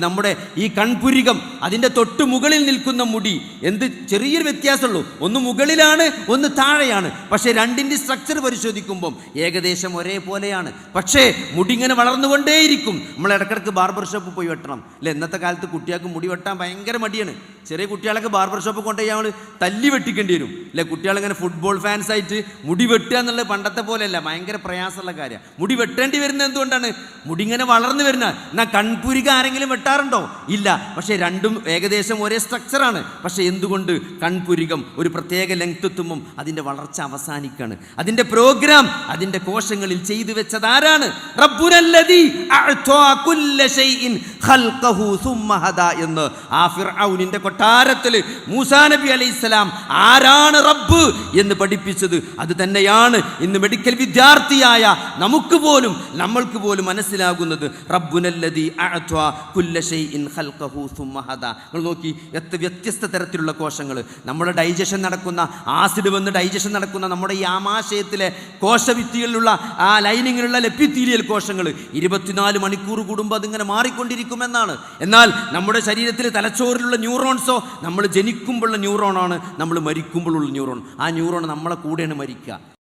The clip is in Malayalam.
നമ്മുടെ ഈ കൺപുരികം അതിന്റെ തൊട്ട് മുകളിൽ നിൽക്കുന്ന മുടി. എന്ത് ചെറിയൊരു വ്യത്യാസമുള്ളൂ. ഒന്ന് മുകളിലാണ് ഒന്ന് താഴെയാണ്. പക്ഷേ രണ്ടിന്റെ സ്ട്രക്ചർ പരിശോധിക്കുമ്പം ഏകദേശം ഒരേപോലെയാണ്. പക്ഷേ മുടി ഇങ്ങനെ വളർന്നുകൊണ്ടേയിരിക്കും. നമ്മൾ ഇടക്കിടക്ക് ബാർബർ ഷോപ്പ് പോയി വെട്ടണം. അല്ലെ? ഇന്നത്തെ കാലത്ത് കുട്ടികൾക്ക് മുടി വെട്ടാൻ ഭയങ്കര മടിയാണ്. ചെറിയ കുട്ടികളൊക്കെ ബാർബർ ഷോപ്പ് കൊണ്ടുപോയി നമ്മൾ തല്ലി വെട്ടിക്കേണ്ടി വരും. അല്ലെ? കുട്ടികളിങ്ങനെ ഫുട്ബോൾ ഫാൻസ് ആയിട്ട് മുടി വെട്ടുക എന്നുള്ളത് പണ്ടത്തെ പോലെയല്ല. ഭയങ്കര പ്രയാസമുള്ള കാര്യമാണ്. മുടി വെട്ടേണ്ടി വരുന്നത് എന്തുകൊണ്ടാണ്? മുടി ഇങ്ങനെ വളർന്നു വരുന്ന എന്നാൽ കൺപുരിക ആരെങ്കിലും വെട്ടാറുണ്ടോ ഇല്ല. പക്ഷേ രണ്ടും ഏകദേശം ഒരേ സ്ട്രക്ചറാണ് പക്ഷേ എന്തുകൊണ്ട് കൺപുരികം ഒരു പ്രത്യേക ലെങ്ത് എത്തുമ്പം അതിന്റെ വളർച്ച അവസാനിക്കാണ്? അതിന്റെ പ്രോഗ്രാം അതിന്റെ കോശങ്ങളിൽ ചെയ്തു വെച്ചത് ആരാണ്? എന്ന് ആ ഫിർഔനിന്റെ കൊട്ടാരത്തിൽ മൂസാ നബി അലൈഹിസ്സലാം ആരാണ് റബ്ബ് എന്ന് പഠിപ്പിച്ചത്? അത് തന്നെയാണ് ഇന്ന് മെഡിക്കൽ വിദ്യാർത്ഥിയായ നമുക്ക് പോലും നമ്മൾക്ക് പോലും മനസ്സിലാകുന്നത്. റബ്ബുനല്ലതി കുല്ല നിങ്ങൾ നോക്കി എത്ര വ്യത്യസ്ത തരത്തിലുള്ള കോശങ്ങൾ നമ്മുടെ ഡൈജഷൻ നടക്കുന്ന ആസിഡ് വന്ന് ഡൈജഷൻ നടക്കുന്ന നമ്മുടെ ഈ ആമാശയത്തിലെ കോശഭിത്തികളിലുള്ള ആ ലൈനിങ്ങിലുള്ള ലെപ്പിത്തീരിയൽ കോശങ്ങൾ ഇരുപത്തിനാല് മണിക്കൂർ കൂടുമ്പോൾ അതിങ്ങനെ മാറിക്കൊണ്ടിരിക്കുമെന്നാണ്. എന്നാൽ നമ്മുടെ ശരീരത്തിൽ തലച്ചോറിലുള്ള ന്യൂറോൺസോ നമ്മൾ ജനിക്കുമ്പോഴുള്ള ന്യൂറോണാണ് നമ്മൾ മരിക്കുമ്പോഴുള്ള ന്യൂറോൺ. ആ ന്യൂറോൺ നമ്മളെ കൂടെയാണ് മരിക്കുക.